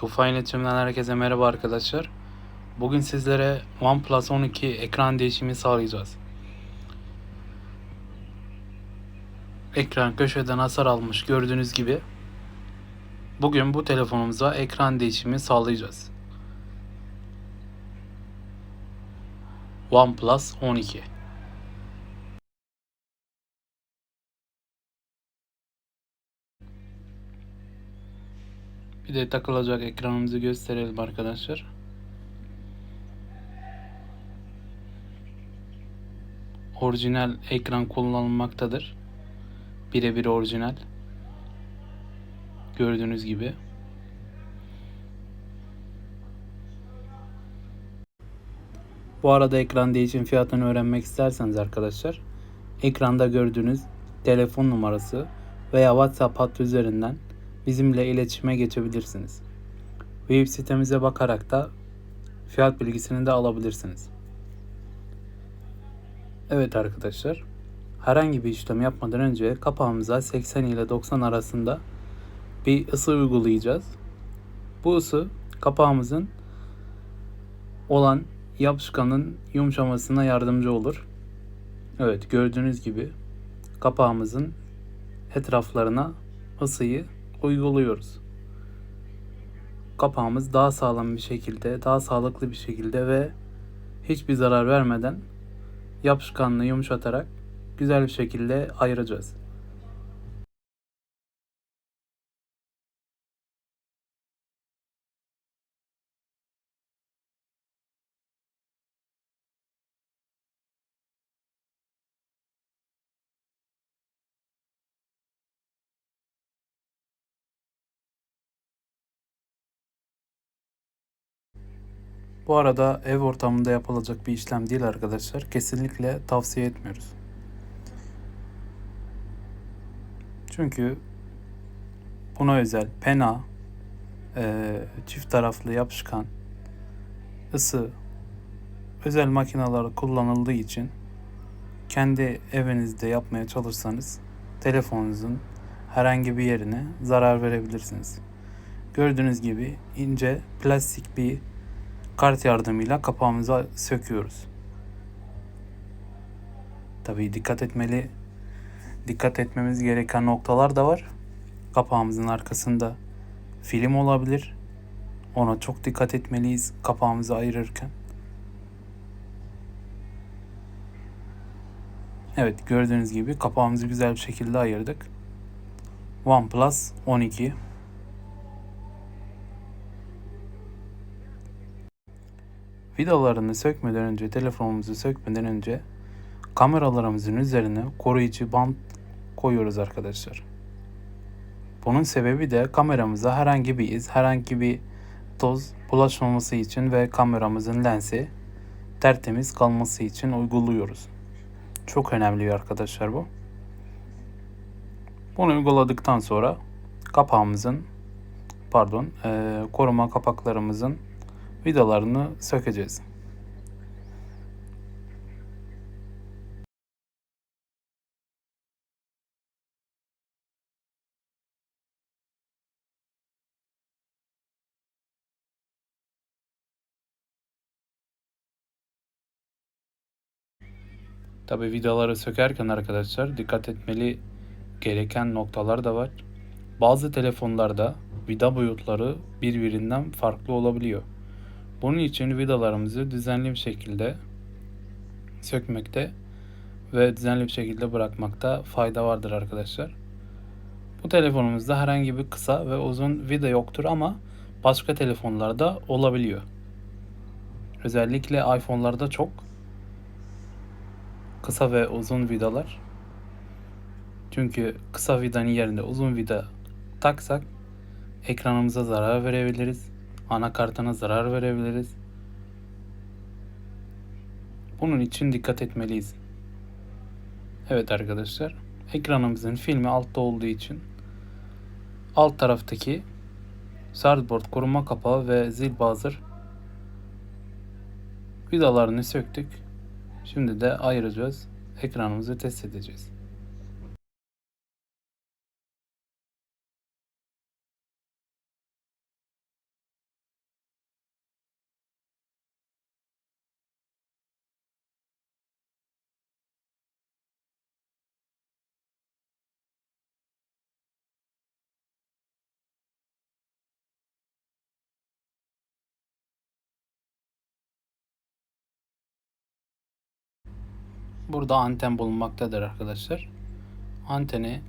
Tufan İletişim'den herkese merhaba arkadaşlar. Bugün sizlere OnePlus 12 ekran değişimi sağlayacağız. Ekran köşeden hasar almış gördüğünüz gibi. Bugün bu telefonumuza ekran değişimi sağlayacağız. OnePlus 12 Bir de takılacak ekranımızı gösterelim arkadaşlar. Orijinal ekran kullanılmaktadır. Birebir orijinal. Gördüğünüz gibi. Bu arada ekran değişim fiyatını öğrenmek isterseniz arkadaşlar ekranda gördüğünüz telefon numarası veya WhatsApp hattı üzerinden bizimle iletişime geçebilirsiniz. Web sitemize bakarak da fiyat bilgisini de alabilirsiniz. Evet arkadaşlar, herhangi bir işlem yapmadan önce kapağımıza 80 ile 90 arasında bir ısı uygulayacağız. Bu ısı kapağımızın olan yapışkanın yumuşamasına yardımcı olur. Evet gördüğünüz gibi kapağımızın etraflarına ısıyı uyguluyoruz. Kapağımız daha sağlam bir şekilde, daha sağlıklı bir şekilde ve hiçbir zarar vermeden yapışkanlığı yumuşatarak güzel bir şekilde ayıracağız. Bu arada ev ortamında yapılacak bir işlem değil arkadaşlar. Kesinlikle tavsiye etmiyoruz. Çünkü buna özel pena, e, çift taraflı yapışkan, ısı, özel makineler kullanıldığı için kendi evinizde yapmaya çalışsanız telefonunuzun herhangi bir yerine zarar verebilirsiniz. Gördüğünüz gibi ince plastik bir kart yardımıyla kapağımızı söküyoruz. Tabii dikkat etmeli dikkat etmemiz gereken noktalar da var. Kapağımızın arkasında film olabilir. Ona çok dikkat etmeliyiz kapağımızı ayırırken. Evet gördüğünüz gibi kapağımızı güzel bir şekilde ayırdık. OnePlus 12 Vidalarını sökmeden önce, telefonumuzu sökmeden önce kameralarımızın üzerine koruyucu bant koyuyoruz arkadaşlar. Bunun sebebi de kameramıza herhangi bir iz, herhangi bir toz bulaşmaması için ve kameramızın lensi tertemiz kalması için uyguluyoruz. Çok önemli bir arkadaşlar bu. Bunu uyguladıktan sonra kapağımızın pardon e, koruma kapaklarımızın vidalarını sökeceğiz. Tabi vidaları sökerken arkadaşlar dikkat etmeli gereken noktalar da var. Bazı telefonlarda vida boyutları birbirinden farklı olabiliyor. Bunun için vidalarımızı düzenli bir şekilde sökmekte ve düzenli bir şekilde bırakmakta fayda vardır arkadaşlar. Bu telefonumuzda herhangi bir kısa ve uzun vida yoktur ama başka telefonlarda olabiliyor. Özellikle iPhone'larda çok kısa ve uzun vidalar. Çünkü kısa vidanın yerine uzun vida taksak ekranımıza zarar verebiliriz. Anakartına zarar verebiliriz. Bunun için dikkat etmeliyiz. Evet arkadaşlar. Ekranımızın filmi altta olduğu için alt taraftaki Sardboard koruma kapağı ve zil buzzer vidalarını söktük. Şimdi de ayıracağız. Ekranımızı test edeceğiz. Burada anten bulunmaktadır arkadaşlar. Anteni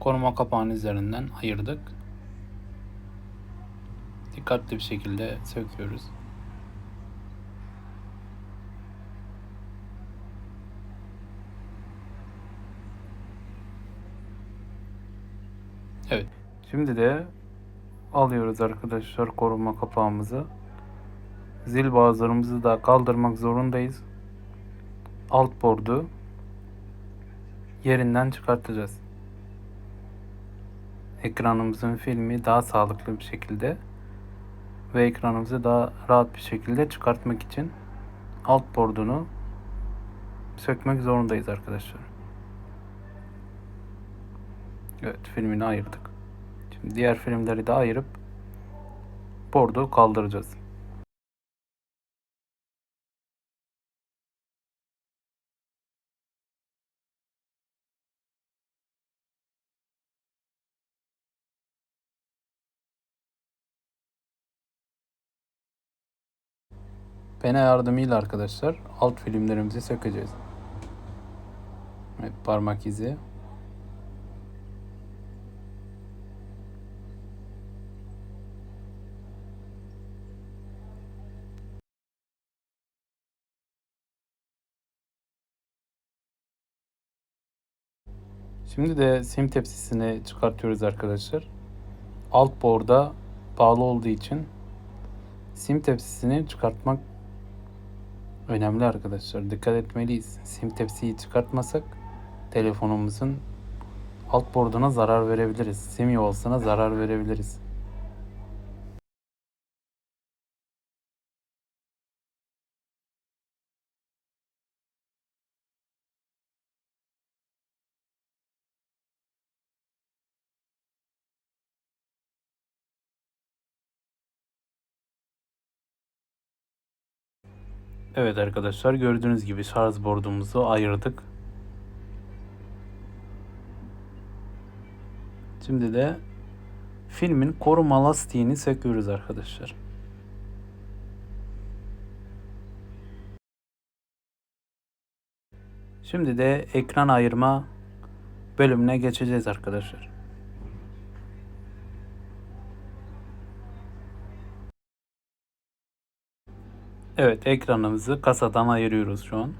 koruma kapağının üzerinden ayırdık. Dikkatli bir şekilde söküyoruz. Evet. Şimdi de alıyoruz arkadaşlar koruma kapağımızı. Zil bazılarımızı da kaldırmak zorundayız. Alt bordu yerinden çıkartacağız. Ekranımızın filmi daha sağlıklı bir şekilde ve ekranımızı daha rahat bir şekilde çıkartmak için alt bordunu sökmek zorundayız arkadaşlar. Evet filmini ayırdık. Şimdi diğer filmleri de ayırıp bordu kaldıracağız. Pene yardımıyla arkadaşlar alt filmlerimizi sökeceğiz. Evet parmak izi. Şimdi de sim tepsisini çıkartıyoruz arkadaşlar. Alt borda bağlı olduğu için sim tepsisini çıkartmak önemli arkadaşlar. Dikkat etmeliyiz. Sim tepsiyi çıkartmasak telefonumuzun alt borduna zarar verebiliriz. Sim yuvasına zarar verebiliriz. Evet arkadaşlar gördüğünüz gibi şarj bordumuzu ayırdık. Şimdi de filmin koruma lastiğini söküyoruz arkadaşlar. Şimdi de ekran ayırma bölümüne geçeceğiz arkadaşlar. Evet ekranımızı kasadan ayırıyoruz şu an.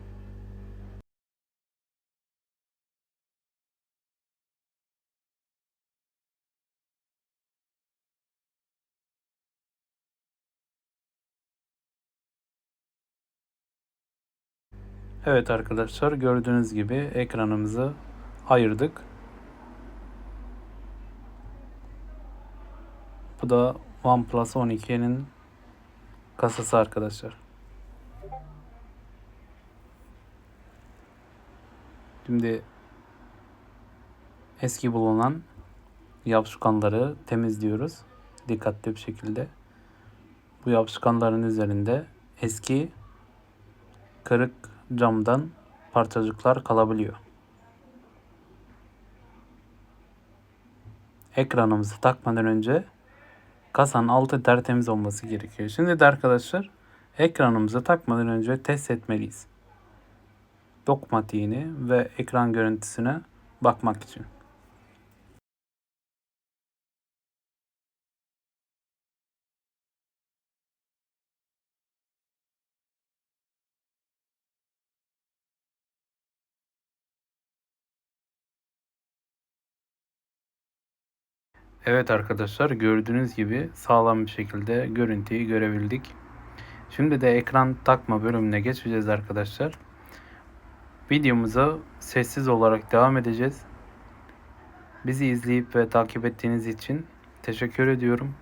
Evet arkadaşlar gördüğünüz gibi ekranımızı ayırdık. Bu da OnePlus 12'nin kasası arkadaşlar. Şimdi eski bulunan yapışkanları temizliyoruz. Dikkatli bir şekilde. Bu yapışkanların üzerinde eski kırık camdan parçacıklar kalabiliyor. Ekranımızı takmadan önce kasanın altı tertemiz olması gerekiyor. Şimdi de arkadaşlar ekranımızı takmadan önce test etmeliyiz dokunmatiğini ve ekran görüntüsüne bakmak için. Evet arkadaşlar gördüğünüz gibi sağlam bir şekilde görüntüyü görebildik. Şimdi de ekran takma bölümüne geçeceğiz arkadaşlar. Videomuza sessiz olarak devam edeceğiz. Bizi izleyip ve takip ettiğiniz için teşekkür ediyorum.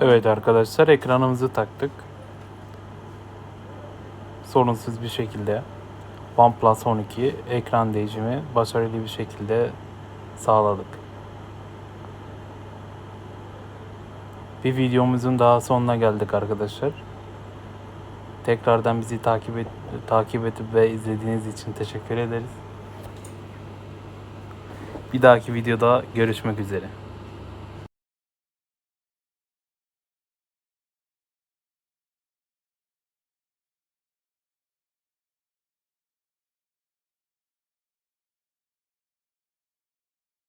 Evet arkadaşlar ekranımızı taktık. Sorunsuz bir şekilde OnePlus 12 ekran değişimi başarılı bir şekilde sağladık. Bir videomuzun daha sonuna geldik arkadaşlar. Tekrardan bizi takip et, takip edip ve izlediğiniz için teşekkür ederiz. Bir dahaki videoda görüşmek üzere.